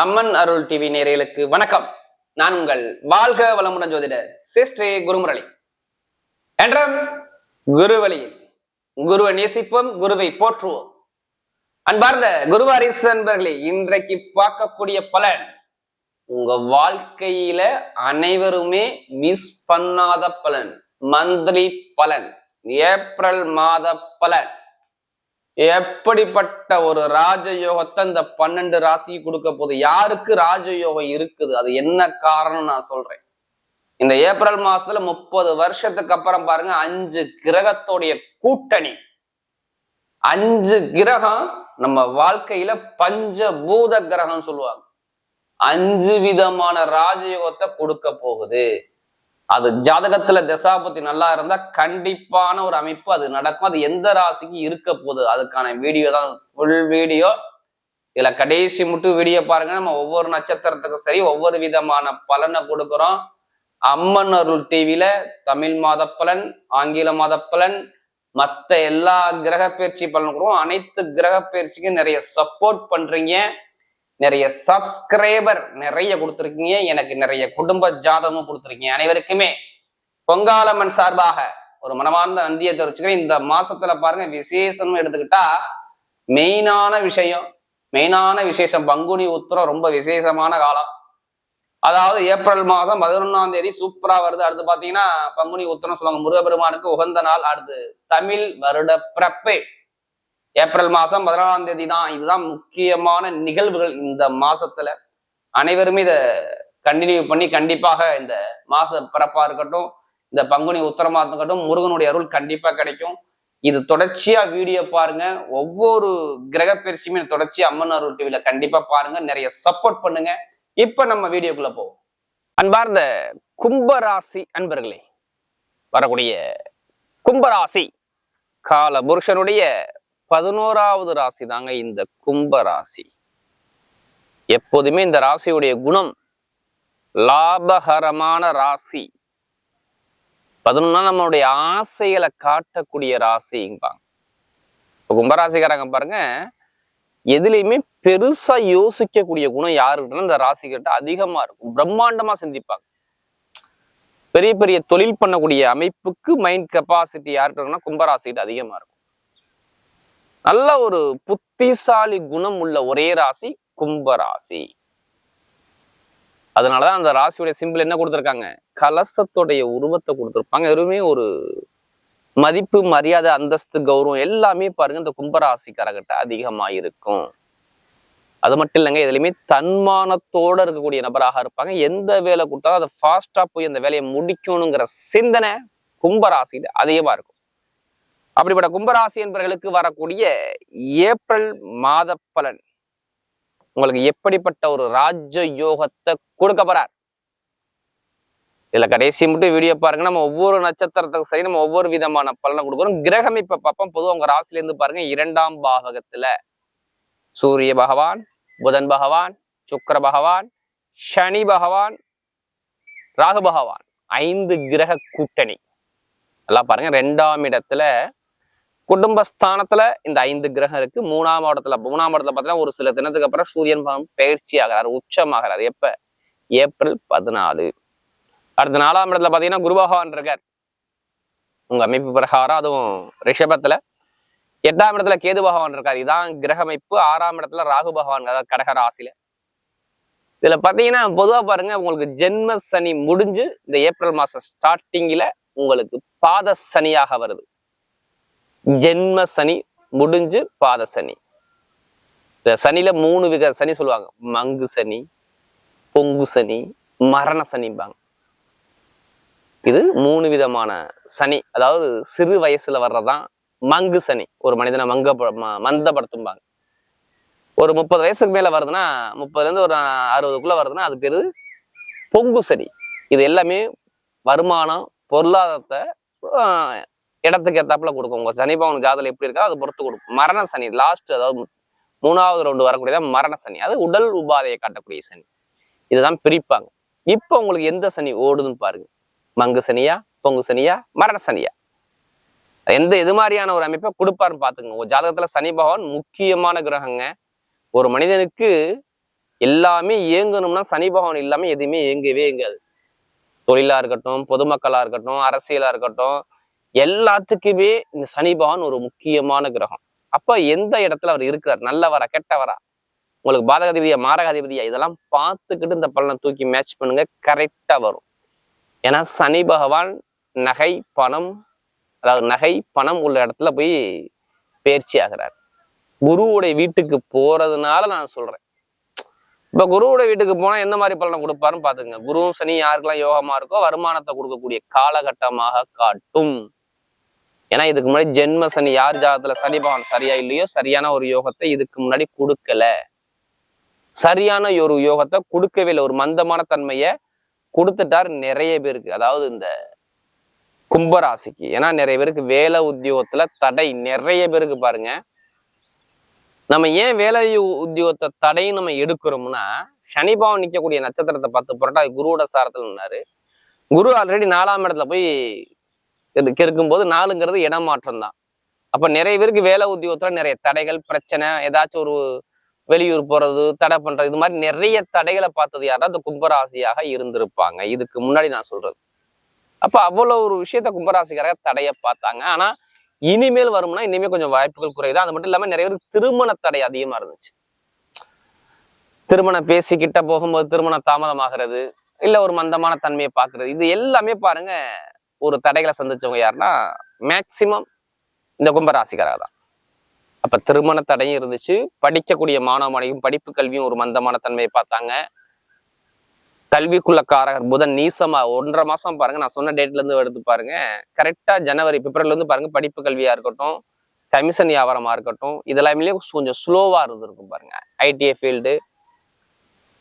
அம்மன் அருள் TV நேரலுக்கு வணக்கம். நான் உங்கள் வாழ்க வளமுடன் ஜோதிடர் சிஸ்டே குருமுரளி. என்றும் குருவழியில் குருவை நேசிப்போம் குருவை போற்றுவோம். அன்பார்ந்த குருவாரிசு அன்பர்களே இன்றைக்கு பார்க்கக்கூடிய பலன் உங்க வாழ்க்கையில அனைவருமே மிஸ் பண்ணாத பலன் மந்த்லி பலன் ஏப்ரல் மாத பலன். எப்படிப்பட்ட ஒரு ராஜயோகத்தை இந்த பன்னெண்டு ராசி கொடுக்க போகுது? யாருக்கு ராஜயோகம் இருக்குது? அது என்ன காரணம் நான் சொல்றேன். இந்த ஏப்ரல் மாசத்துல முப்பது வருஷத்துக்கு அப்புறம் பாருங்க அஞ்சு கிரகத்தோடைய கூட்டணி. அஞ்சு கிரகம் நம்ம வாழ்க்கையில பஞ்சபூத கிரகம் சொல்லுவாங்க. அஞ்சு விதமான ராஜயோகத்தை கொடுக்க போகுது. அது ஜாதகத்துல தசாபதி நல்லா இருந்தா கண்டிப்பான ஒரு அமைப்பு அது நடக்கும். அது எந்த ராசிக்கு இருக்க போகுது? அதுக்கான வீடியோ தான். ஃபுல் வீடியோ இதுல கடைசி மட்டும் வீடியோ பாருங்க. நம்ம ஒவ்வொரு நட்சத்திரத்துக்கும் சரி ஒவ்வொரு விதமான பலனை கொடுக்குறோம். அம்மன் அருள் டிவில தமிழ் மாத பலன் ஆங்கில மாத பலன் மற்ற எல்லா கிரக பயிற்சி பலன் கொடுக்குறோம் அனைத்து கிரக பயிற்சிக்கும் நிறைய சப்போர்ட் பண்றீங்க. நிறைய சப்ஸ்கிரைபர் நிறைய கொடுத்துருக்கீங்க. எனக்கு நிறைய குடும்ப ஜாதகமும் கொடுத்துருக்கீங்க. அனைவருக்குமே பொங்காலம்மன் சார்பாக ஒரு மனமார்ந்த நன்றியை தெரிவிச்சுக்கிறேன். இந்த மாசத்துல பாருங்க விசேஷம்னு எடுத்துக்கிட்டா மெயினான விஷயம் மெயினான விசேஷம். பங்குனி உத்திரம் ரொம்ப விசேஷமான காலம். அதாவது ஏப்ரல் மாதம் பதினொன்னாம் தேதி சூப்பரா வருது. அடுத்து பாத்தீங்கன்னா பங்குனி உத்திரம் சொல்லுவாங்க. முருகபெருமானுக்கு உகந்த நாள். அடுத்து தமிழ் வருட பிறப்பு. ஏப்ரல் மாதம் பதினாலாம் தேதி தான் இதுதான் முக்கியமான நிகழ்வுகள் இந்த மாசத்துல. அனைவருமே இதை கண்டினியூ பண்ணி கண்டிப்பாக இந்த மாச பிறப்பா இருக்கட்டும் இந்த பங்குனி உத்தரமா இருக்கட்டும் முருகனுடைய அருள் கண்டிப்பா கிடைக்கும். இது தொடர்ச்சியா வீடியோ பாருங்க. ஒவ்வொரு கிரக பயிற்சியுமே தொடர்ச்சியா அம்மன் அருள் டிவில கண்டிப்பா பாருங்க. நிறைய சப்போர்ட் பண்ணுங்க. இப்ப நம்ம வீடியோக்குள்ள போவோம். அன்பார்ந்த கும்பராசி அன்பர்களே வரக்கூடிய கும்பராசி கால புருஷனுடைய பதினோராவது ராசி தாங்க இந்த கும்ப ராசி. எப்போதுமே இந்த ராசியுடைய குணம் லாபகரமான ராசி. பதினொன்னா நம்மளுடைய ஆசைகளை காட்டக்கூடிய ராசிம்பாங்க இப்போ கும்பராசிக்காரங்க பாருங்க எதுலையுமே பெருசா யோசிக்கக்கூடிய குணம் யாருக்கிட்ட இந்த ராசிக்கிட்ட அதிகமா இருக்கும். பிரம்மாண்டமா சிந்திப்பாங்க. பெரிய பெரிய தொழில் பண்ணக்கூடிய அமைப்புக்கு மைண்ட் கெப்பாசிட்டி யார்கிட்ட இருக்குன்னா கும்பராசிக்கிட்ட அதிகமா இருக்கும். நல்ல ஒரு புத்திசாலி குணம் உள்ள ஒரே ராசி கும்ப ராசி. அதனாலதான் அந்த ராசியுடைய சிம்பிள் என்ன கொடுத்துருக்காங்க? கலசத்துடைய உருவத்தை கொடுத்துருப்பாங்க. எதுவுமே ஒரு மதிப்பு மரியாதை அந்தஸ்து கௌரவம் எல்லாமே பாருங்க இந்த கும்பராசிக்காரகிட்ட அதிகமா இருக்கும். அது மட்டும் இல்லைங்க எதுலையுமே தன்மானத்தோட இருக்கக்கூடிய நபராக இருப்பாங்க. எந்த வேலை கொடுத்தாலும் அதை ஃபாஸ்டா போய் அந்த வேலையை முடிக்கணுங்கிற சிந்தனை கும்பராசியில அதிகமா இருக்கும். அப்படிப்பட்ட கும்பராசி என்பவர்களுக்கு வரக்கூடிய ஏப்ரல் மாத பலன். உங்களுக்கு எப்படிப்பட்ட ஒரு ராஜ யோகத்தை கொடுக்க போறார்? இதுல கடைசி மட்டும் வீடியோ பாருங்க. நம்ம ஒவ்வொரு நட்சத்திரத்துக்கும் சரி நம்ம ஒவ்வொரு விதமான பலனை கொடுக்குறோம் கிரகம் இப்ப பார்ப்போம். பொதுவாக உங்க ராசில இருந்து பாருங்க இரண்டாம் பாவகத்துல சூரிய பகவான் புதன் பகவான் சுக்கர பகவான் சனி பகவான் ராகு பகவான். ஐந்து கிரக கூட்டணி. நல்லா பாருங்க. ரெண்டாம் இடத்துல குடும்பஸ்தானத்துல இந்த ஐந்து கிரகம் இருக்கு. மூணாம் இடத்துல மூணாம் இடத்துல பார்த்தீங்கன்னா ஒரு சில தினத்துக்கு அப்புறம் சூரியன் பகவான் பயிற்சி ஆகிறார் உச்சமாகிறார். எப்ப? ஏப்ரல் பதினாலு. அடுத்த நாலாம் இடத்துல பாத்தீங்கன்னா குரு பகவான் இருக்கார். உங்க அமைப்பு பிரகாரம் அதுவும் ரிஷபத்துல. எட்டாம் இடத்துல கேது பகவான் இருக்கார். இதான் கிரக அமைப்பு. ஆறாம் இடத்துல ராகு பகவான் அதாவது கடக ராசியில. இதுல பாத்தீங்கன்னா பொதுவா பாருங்க உங்களுக்கு ஜென்ம சனி முடிஞ்சு இந்த ஏப்ரல் மாசம் ஸ்டார்டிங்ல உங்களுக்கு பாத சனியாக வருது. ஜென்ம சனி முடிஞ்சு பாத சனி. இந்த சனியில மூணு வித சனி சொல்லுவாங்க. மங்கு சனி பொங்கு சனி மரண சனிம்பாங்க. இது மூணு விதமான சனி. அதாவது சிறு வயசுல வர்றதான் மங்கு சனி. ஒரு மனிதனை மங்க மந்தப்படுத்தும்பாங்க. ஒரு முப்பது வயசுக்கு மேல வருதுன்னா முப்பதுல இருந்து ஒரு அறுபதுக்குள்ள வருதுன்னா அது பேரு பொங்கு சனி. இது எல்லாமே வருமானம் பொருளாதாரத்தை இடத்துக்கு ஏத்தாப்புல கொடுக்கும். உங்க சனி பவன் ஜாதகம் எப்படி இருக்கோ அதை பொறுத்து கொடுக்கும். மரண சனி லாஸ்ட் அதாவது மூணாவது ரவுண்டு வரக்கூடியதான் மரண சனி. அது உடல் உபாதையை காட்டக்கூடிய சனி. இதுதான் பிரிப்பாங்க. இப்போ உங்களுக்கு எந்த சனி ஓடுதுன்னு பாருங்க. மங்கு சனியா பொங்கு சனியா மரண சனியா? எந்த எது மாதிரியான ஒரு அமைப்பை கொடுப்பாருன்னு பார்த்துங்க ஒரு ஜாதகத்துல சனி பகவான் முக்கியமான கிரகங்க. ஒரு மனிதனுக்கு எல்லாமே இயங்கணும்னா சனி பகவான் இல்லாம எதுவுமே இயங்கவே இயங்காது. தொழிலா இருக்கட்டும் பொதுமக்களா இருக்கட்டும் அரசியலா இருக்கட்டும் எல்லாத்துக்குமே இந்த சனி பகவான் ஒரு முக்கியமான கிரகம். அப்ப எந்த இடத்துல அவர் இருக்கிறார்? நல்லவரா கெட்டவரா? உங்களுக்கு பாதகாதிபதியா மாரகாதிபதியா? இதெல்லாம் பார்த்துக்கிட்டு இந்த பலனை தூக்கி மேட்ச் பண்ணுங்க. கரெக்டா வரும். ஏன்னா சனி பகவான் நகை பணம் அதாவது நகை பணம் உள்ள இடத்துல போய் பயிற்சி ஆகிறார். குருவுடைய வீட்டுக்கு போறதுனால நான் சொல்றேன். இப்ப குருவுடைய வீட்டுக்கு போனா என்ன மாதிரி பலனை கொடுப்பாருன்னு பாத்துக்கங்க குருவும் சனி யாருக்கெல்லாம் யோகமா இருக்கோ வருமானத்தை கொடுக்கக்கூடிய காலகட்டமாக காட்டும். ஏன்னா இதுக்கு முன்னாடி ஜென்ம சனி யார் ஜாதத்துல சனி பகவான் சரியா இல்லையோ சரியான ஒரு யோகத்தை இதுக்கு முன்னாடி கொடுக்கல. சரியான ஒரு யோகத்தை கொடுக்கவே இல்லை. ஒரு மந்தமான தன்மையை கொடுத்துட்டார் நிறைய பேருக்கு. அதாவது இந்த கும்பராசிக்கு. ஏன்னா நிறைய பேருக்கு வேலை உத்தியோகத்துல தடை. நிறைய பேருக்கு பாருங்க. நம்ம ஏன் வேலை உத்தியோகத்தை தடையும் நம்ம எடுக்கிறோம்னா சனி நிற்கக்கூடிய நட்சத்திரத்தை பார்த்து புரட்டா குருவோட சாரத்தில் நின்னாரு. குரு ஆல்ரெடி நாலாம் இடத்துல போய் இருக்கும்போது நாலுங்கிறது இடமாற்றம் தான் அப்ப நிறைய பேருக்கு வேலை உத்தியோகத்துல நிறைய தடைகள் பிரச்சனை ஏதாச்சும் ஒரு வெளியூர் போறது தடை பண்றது இது மாதிரி நிறைய தடைகளை பார்த்தது யாரா அந்த கும்பராசியாக இருந்திருப்பாங்க. இதுக்கு முன்னாடி நான் சொல்றது. அப்ப அவ்வளவு ஒரு விஷயத்த கும்பராசிக்காரங்க தடைய பார்த்தாங்க. ஆனா இனிமேல் வரும்னா இனிமே கொஞ்சம் வாய்ப்புகள் குறையுது. அது மட்டும் இல்லாம நிறைய பேருக்கு திருமண தடை அதிகமா இருந்துச்சு. திருமணம் பேசிக்கிட்ட போகும்போது திருமணம் தாமதமாகிறது இல்ல ஒரு மந்தமான தன்மையை பார்க்கறது இது எல்லாமே பாருங்க ஒரு தடைகளை சந்திச்சவங்க யாருன்னா மேக்சிமம் இந்த கும்பராசிக்காராக தான் அப்போ திருமண தடையும் இருந்துச்சு படிக்கக்கூடிய மாணவ மாணவியும் படிப்பு கல்வியும் ஒரு மந்தமான தன்மையை பார்த்தாங்க. கல்விக்குள்ள காரகர் புதன் நீசமா ஒன்றரை மாசம் பாருங்க நான் சொன்ன டேட்ல இருந்து எடுத்து பாருங்க. கரெக்டா ஜனவரி பிப்ரவரில இருந்து பாருங்க படிப்பு கல்வியா இருக்கட்டும் கமிஷன் வியாபாரமா இருக்கட்டும் இதெல்லாமே கொஞ்சம் ஸ்லோவா இருந்திருக்கும் பாருங்க ஐடிஐ ஃபீல்டு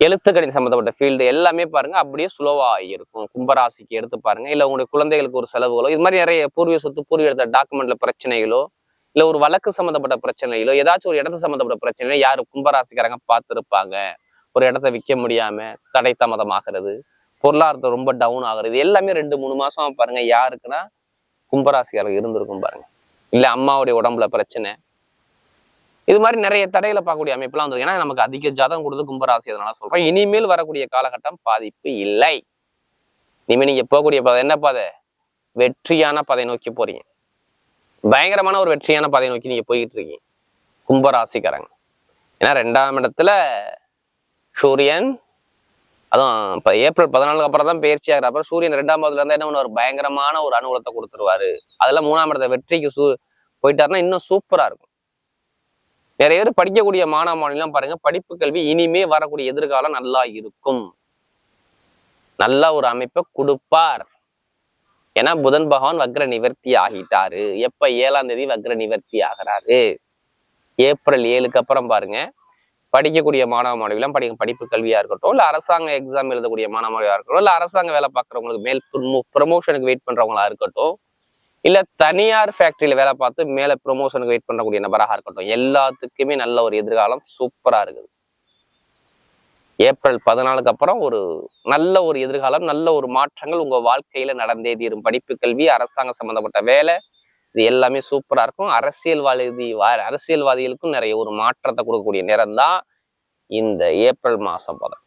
எழுத்துக்கணித சம்மந்தப்பட்ட ஃபீல்டு எல்லாமே பாருங்க அப்படியே ஸ்லோவா இருக்கும். கும்பராசிக்கு எடுத்து பாருங்க. இல்லை உங்களுடைய குழந்தைகளுக்கு ஒரு செலவுகளோ இது மாதிரி நிறைய பூர்வீக சொத்து பூர்வீக இடத்த டாக்குமெண்ட்ல பிரச்சனைகளோ இல்ல ஒரு வழக்கு சம்மந்தப்பட்ட பிரச்சனைகளோ ஏதாச்சும் ஒரு இடத்து சம்மந்தப்பட்ட பிரச்சனையோ யாரு கும்பராசிக்காரங்க பார்த்திருப்பாங்க? ஒரு இடத்த விற்க முடியாம தடை தாமதமாகிறது பொருளாதாரத்தை ரொம்ப டவுன் ஆகுறது எல்லாமே ரெண்டு மூணு மாசம் பாருங்க யாருக்குன்னா கும்பராசிக்காரங்க இருந்திருக்கும் பாருங்க. இல்ல அம்மாவுடைய உடம்புல பிரச்சனை இது மாதிரி நிறைய தடையில பார்க்கக்கூடிய அமைப்புலாம் வந்து ஏன்னா நமக்கு அதிக ஜாதகம் கொடுத்து கும்பராசி அதனால சொல்றேன் இனிமேல் வரக்கூடிய காலகட்டம் பாதிப்பு இல்லை. இனிமேல் நீங்க போகக்கூடிய பாதை என்ன பாதை? வெற்றியான பாதை நோக்கி போறீங்க. பயங்கரமான ஒரு வெற்றியான பாதை நோக்கி நீங்க போய்கிட்டு இருக்கீங்க. கும்பராசிக்காரங்க. ஏன்னா ரெண்டாம் இடத்துல சூரியன் அதுவும் இப்போ ஏப்ரல் பதினாலுக்கு அப்புறம் தான் பயிற்சி ஆகிற அப்புறம் சூரியன் ரெண்டாம் பாதத்துல இருந்தால் என்ன பண்ணுவார்? பயங்கரமான ஒரு அனுகூலத்தை கொடுத்துருவாரு. அதெல்லாம் மூணாம் இடத்த வெற்றிக்கு சூ போயிட்டாருன்னா இன்னும் சூப்பரா இருக்கும். நிறைய பேர் படிக்கக்கூடிய மாணவ மாணவிலாம் பாருங்க படிப்பு கல்வி இனிமே வரக்கூடிய எதிர்காலம் நல்லா இருக்கும். நல்ல ஒரு அமைப்பை கொடுப்பார். ஏன்னா புதன் பகவான் வக்ர நிவர்த்தி ஆகிட்டாரு. எப்ப? ஏழாம் தேதி வக்ர நிவர்த்தி ஆகிறாரு. ஏப்ரல் ஏழுக்கு அப்புறம் பாருங்க. படிக்கக்கூடிய மாணவ மாணவிகளும் படி படிப்பு கல்வியா இருக்கட்டும் இல்ல அரசாங்க எக்ஸாம் எழுதக்கூடிய மாணவ மாணவியா இருக்கட்டும் இல்ல அரசாங்க வேலை பார்க்குறவங்களுக்கு மேல் ப்ரமோஷனுக்கு வெயிட் பண்றவங்களா இருக்கட்டும் இல்ல தனியார் ஃபேக்ட்ரியில் வேலை பார்த்து மேல ப்ரொமோஷனுக்கு வெயிட் பண்ணக்கூடிய நபராக இருக்கட்டும். எல்லாத்துக்குமே நல்ல ஒரு எதிர்காலம் சூப்பரா இருக்குது. ஏப்ரல் பதினாலுக்கு அப்புறம் ஒரு நல்ல ஒரு எதிர்காலம் நல்ல ஒரு மாற்றங்கள் உங்க வாழ்க்கையில நடந்தே தீரும். படிப்பு கல்வி அரசாங்க சம்மந்தப்பட்ட வேலை இது எல்லாமே சூப்பரா இருக்கும். அரசியல்வாதி வா- அரசியல்வாதிகளுக்கும் நிறைய ஒரு மாற்றத்தை கொடுக்கக்கூடிய நேரம் தான் இந்த ஏப்ரல் மாசம் பதம்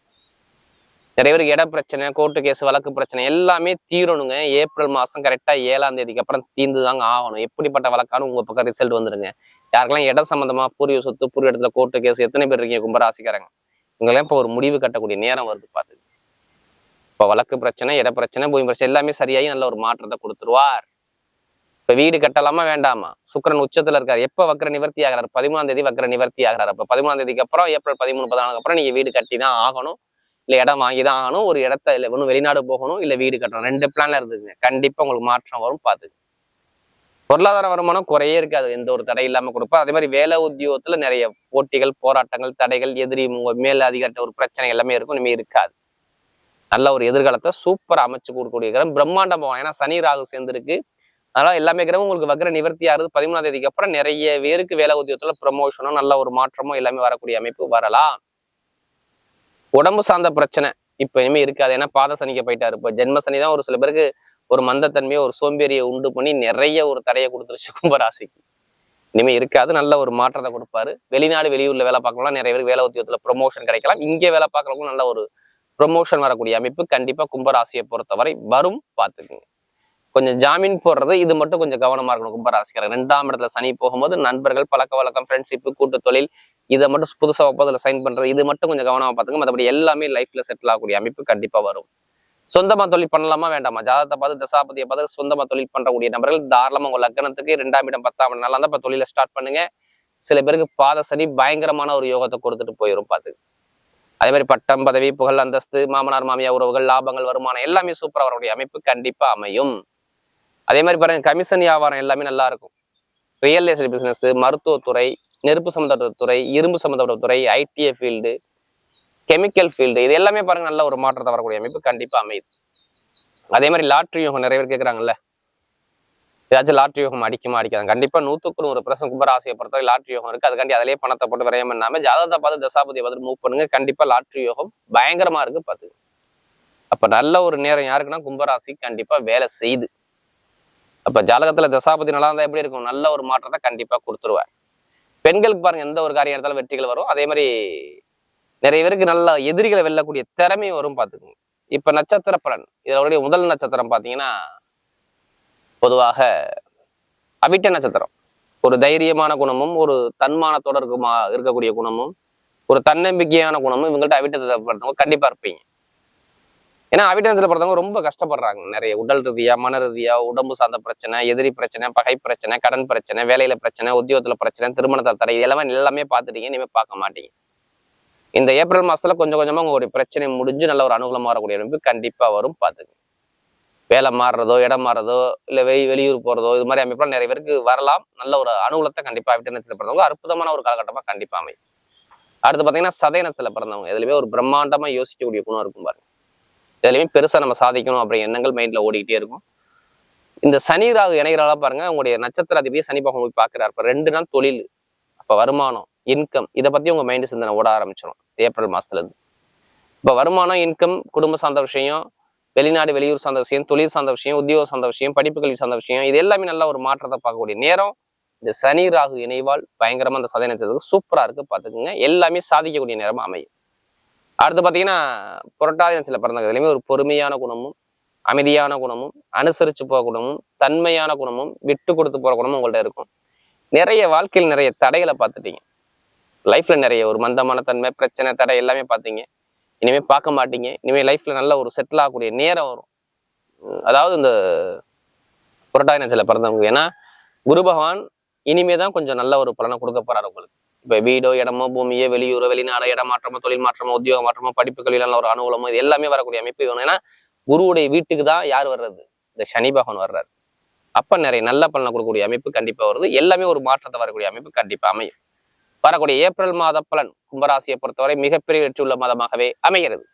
நிறைய பேருக்கு இட பிரச்சனை கோர்ட்டு கேஸ் வழக்கு பிரச்சனை எல்லாமே தீரணுங்க. ஏப்ரல் மாசம் கரெக்டா ஏழாம் தேதிக்கு அப்புறம் தீர்ந்து தாங்க ஆகணும். எப்படிப்பட்ட வழக்கானு உங்க பக்கம் ரிசல்ட் வந்துடுங்க யாருக்கெல்லாம் இடம் சம்பந்தமா பூர்வீக சொத்து பூரிய இடத்துல கோர்ட்டு கேஸ் எத்தனை பேர் இருக்கீங்க கும்பராசிக்காரங்க? இவங்கெல்லாம் இப்போ ஒரு முடிவு கட்டக்கூடிய நேரம் வருது பார்த்து இப்போ வழக்கு பிரச்சனை இட பிரச்சனை பூமி பிரச்சனை எல்லாமே சரியாகி நல்ல ஒரு மாற்றத்தை கொடுத்துருவார். இப்ப வீடு கட்டலாமா வேண்டாமா? சுக்கரன் உச்சத்துல இருக்காரு. எப்போ வக்கர நிவர்த்தி ஆகிறார்? பதிமூணாம் தேதி வக்கர நிவர்த்தி ஆகிறார். அப்ப பதிமூணாம் தேதிக்கு அப்புறம் ஏப்ரல் பதிமூணு பதினாலுக்கு அப்புறம் நீங்க வீடு கட்டி தான் ஆகணும். இல்லை இடம் வாங்கி தான் ஆகணும். ஒரு இடத்த இல்ல ஒன்றும் வெளிநாடு போகணும் இல்ல வீடு கட்டணும். ரெண்டு பிளான்ல இருக்குங்க கண்டிப்பா உங்களுக்கு மாற்றம் வரும் பார்த்துங்க. பொருளாதார வருமானம் குறையே இருக்காது. எந்த ஒரு தடை இல்லாம கொடுப்பார் அதே மாதிரி வேலை உத்தியோகத்துல நிறைய போட்டிகள் போராட்டங்கள் தடைகள் எதிரி உங்கள் மேல் அதிகாரிட்ட ஒரு பிரச்சனை எல்லாமே இருக்கும் இனிமே இருக்காது. நல்ல ஒரு எதிர்காலத்தை சூப்பர் அமைச்சு கொடுக்கக்கூடிய கிரகம். பிரம்மாண்டம் ஏன்னா சனி ராகு சேர்ந்துருக்கு. அதனால எல்லாமே கிரகம் உங்களுக்கு வக்ர நிவர்த்தி ஆகுது. பதிமூணாம் தேதிக்கு அப்புறம் நிறைய பேருக்கு வேலை உத்தியோகத்துல ப்ரமோஷனும் நல்ல ஒரு மாற்றமும் எல்லாமே வரக்கூடிய அமைப்பு வரலாம். உடம்பு சார்ந்த பிரச்சனை இப்போ இனிமே இருக்காது. ஏன்னா பாத சனிக்கு போயிட்டாரு. இப்போ ஜென்ம சனி தான் ஒரு சில பேருக்கு ஒரு மந்தத்தன்மையை ஒரு சோம்பேறியை உண்டு பண்ணி நிறைய ஒரு தடையை கொடுத்துருச்சு கும்பராசிக்கு. இனிமேல் இருக்காது. நல்ல ஒரு மாற்றத்தை கொடுப்பாரு. வெளிநாடு வெளியூர்ல வேலை பார்க்கலாம் நிறைய பேருக்கு வேலை உத்தியோகத்தில் ப்ரொமோஷன் கிடைக்கலாம். இங்கே வேலை பார்க்கறவங்களும் நல்ல ஒரு ப்ரொமோஷன் வரக்கூடிய அமைப்பு. கண்டிப்பாக கும்பராசியை பொறுத்தவரை வரும். பார்த்துக்குங்க. கொஞ்சம் ஜாமீன் போடுறது இது மட்டும் கொஞ்சம் கவனமா இருக்கணும். கும்பராசிக்காரர். ரெண்டாம் இடத்துல சனி போகும்போது நண்பர்கள் பழக்க வழக்கம் ஃப்ரெண்ட்ஷிப் கூட்டு தொழில் இதை மட்டும் புதுசாக ஒப்பதில் சைன் பண்றது இது மட்டும் கொஞ்சம் கவனமா பார்த்துங்க. மற்றபடி எல்லாமே லைஃப்ல செட்டில் ஆகக்கூடிய அமைப்பு கண்டிப்பா வரும். சொந்தமா தொழில் பண்ணலாமா? வேண்டாமா? ஜாதகத்தை பார்த்து தசாபதியை பார்த்து சொந்தமா தொழில் பண்றக்கூடிய நபர்கள் தாராளமா உங்க லக்னத்துக்கு ரெண்டாம் இடம் பத்தாம் இடம் நல்லா இப்போ இப்ப தொழிலை ஸ்டார்ட் பண்ணுங்க. சில பேருக்கு பாத சனி பயங்கரமான ஒரு யோகத்தை கொடுத்துட்டு போயிடும் பார்த்து அதே மாதிரி பட்டம் பதவி புகழ் அந்தஸ்து மாமனார் மாமியார் உறவுகள் லாபங்கள் வருமானம் எல்லாமே சூப்பரா வரக்கூடிய அமைப்பு கண்டிப்பா அமையும். அதே மாதிரி பாருங்க கமிஷன் வியாபாரம் எல்லாமே நல்லா இருக்கும். ரியல் எஸ்டேட் பிஸ்னஸ் மருத்துவத்துறை நெருப்பு சம்மந்தப்பட்ட துறை இரும்பு சம்மந்தப்பட்ட துறை ஐடிஐ ஃபீல்டு கெமிக்கல் ஃபீல்டு இது எல்லாமே பாருங்க நல்ல ஒரு மாற்றத்தை வரக்கூடிய அமைப்பு கண்டிப்பாக அமையுது. அதே மாதிரி லாட்ரி யோகம் நிறைய பேர் கேட்குறாங்கல்ல ஏதாச்சும் லாட்ரி யோகம் அடிக்குமா அடிக்காது? கண்டிப்பாக நூற்றுக்கு நூறு பிரசன் கும்பராசியை பொறுத்தவரை லாட்ரி யோகம் இருக்குது அதுக்காண்டி அதிலே பணத்தை போட்டு விரையம் பண்ணாமல் ஜாதகத்தை பார்த்து தசாபதியை பார்த்து மூவ் பண்ணுங்க. கண்டிப்பாக லாட்ரி யோகம் பயங்கரமாக இருக்கு பார்த்து அப்போ நல்ல ஒரு நேரம் யாருக்குன்னா கும்பராசி கண்டிப்பாக வேலை செய்யுது. அப்போ ஜாதகத்தில் தசாபதி நல்லா இருந்தால் எப்படி இருக்கும்? நல்ல ஒரு மாற்றத்தை கண்டிப்பா கொடுத்துருவார். பெண்களுக்கு பாருங்க எந்த ஒரு காரியம் எடுத்தாலும் வெற்றிகள் வரும். அதே மாதிரி நிறைய பேருக்கு நல்ல எதிரிகளை வெல்லக்கூடிய திறமையும் வரும் பார்த்துக்கோங்க. இப்ப நட்சத்திர பலன். இதனுடைய முதல் நட்சத்திரம் பாத்தீங்கன்னா பொதுவாக அவிட்ட நட்சத்திரம். ஒரு தைரியமான குணமும் ஒரு தன்மானத்தோட இருக்குமா இருக்கக்கூடிய குணமும் ஒரு தன்னம்பிக்கையான குணமும் இவங்கள்ட்ட அவிட்டத்தை கண்டிப்பாக கண்டிப்பா இருப்பீங்க. ஏன்னா அவிடன்ஸ்ல பிறந்தவங்க ரொம்ப கஷ்டப்படுறாங்க. நிறைய உடல் ரீதியா மன ரீதியா உடம்பு சார்ந்த பிரச்சனை எதிரி பிரச்சனை பகை பிரச்சனை கடன் பிரச்சனை வேலையில பிரச்சனை உத்தியோகத்துல பிரச்சனை திருமணத்தை தடை இதெல்லாம் எல்லாமே பார்த்துட்டீங்க இனிமே பார்க்க மாட்டீங்க. இந்த ஏப்ரல் மாசத்துல கொஞ்சம் கொஞ்சமா உங்களுடைய பிரச்சனை முடிஞ்சு நல்ல ஒரு அனுகூலமா வரக்கூடிய அமைப்பு கண்டிப்பா வரும் பார்த்துங்க வேலை மாறுறதோ இடம் மாறுறதோ இல்ல வெளி வெளியூர் போறதோ இது மாதிரி அமைப்புலாம் நிறைய பேருக்கு வரலாம். நல்ல ஒரு அனுகூலத்தை கண்டிப்பா விட்டனத்தில் பிறந்தவங்க அற்புதமான ஒரு காலகட்டமா கண்டிப்பா அமையும். அடுத்து பாத்தீங்கன்னா சதயனத்துல பிறந்தவங்க எதுலையுமே ஒரு பிரம்மாண்டமா யோசிக்கக்கூடிய குணம் இருக்கும் பாருங்க எதுலையுமே பெருசா நம்ம சாதிக்கணும் அப்படிங்கிற எண்ணங்கள் மைண்ட்ல ஓடிக்கிட்டே இருக்கும். இந்த சனி ராகு இணைகிறால பாருங்க உங்களுடைய நட்சத்திர அதிபதியை சனி பகவான் போய் பாக்குறாரு இப்போ ரெண்டு நாள் தொழில் அப்ப வருமானம் இன்கம் இதை பத்தி உங்க மைண்ட் சிந்தனை ஓட ஆரம்பிச்சிடும் ஏப்ரல் மாசத்துல இருந்து. இப்ப வருமானம் இன்கம் குடும்ப சார்ந்த விஷயம் வெளிநாடு வெளியூர் சார்ந்த விஷயம் தொழில் சார்ந்த விஷயம் உத்தியோக சார்ந்த விஷயம் படிப்பு கல்வி சார்ந்த விஷயம் இது எல்லாமே நல்ல ஒரு மாற்றத்தை பார்க்கக்கூடிய நேரம். இந்த சனி ராகு இணைவால் பயங்கரமா அந்த சதயனத்துக்கு சூப்பரா இருக்கு பாத்துக்கோங்க எல்லாமே சாதிக்கக்கூடிய நேரமா அமையும். அடுத்து பாத்தீங்கன்னா புரட்டாதி நட்சத்திரத்துல பிறந்தவங்க ஒரு பொறுமையான குணமும் அமைதியான குணமும் அனுசரிச்சு போக குணமும் தன்மையான குணமும் விட்டு கொடுத்து போற குணமும் உங்கள்கிட்ட இருக்கும். நிறைய வாழ்க்கையில் நிறைய தடைகளை பார்த்துட்டீங்க. லைஃப்பில் நிறைய ஒரு மந்தமான தன்மை பிரச்சனை தடை எல்லாமே பார்த்தீங்க. இனிமே பார்க்க மாட்டீங்க. இனிமேல் லைஃப்ல நல்ல ஒரு செட்டில் ஆகக்கூடிய நேரம் வரும். அதாவது இந்த புரட்டாதி நட்சத்திரத்துல பிறந்தவங்க. ஏன்னா குரு பகவான் இனிமே தான் கொஞ்சம் நல்ல ஒரு பலனை கொடுக்க போறாரு உங்களுக்கு. இப்ப வீடோ இடமோ பூமியோ வெளியூரோ வெளிநாடோ இடமாற்றமோ மாற்றமோ தொழில் மாற்றமோ உத்தியோக மாற்றமோ படிப்புகள் கல்வியில ஒரு அனுகூலமோ இது எல்லாமே வரக்கூடிய அமைப்பு வேணும் ஏன்னா குருவுடைய வீட்டுக்கு தான் யார் வர்றது? இந்த சனி பகவான் வர்றாரு. அப்ப நிறைய நல்ல பலனை கொடுக்கக்கூடிய அமைப்பு கண்டிப்பா வருது. எல்லாமே ஒரு மாற்றத்தை வரக்கூடிய அமைப்பு கண்டிப்பா அமையும். வரக்கூடிய ஏப்ரல் மாத பலன் கும்பராசியை பொறுத்தவரை மிகப்பெரிய வெற்றியுள்ள மாதமாகவே அமைகிறது.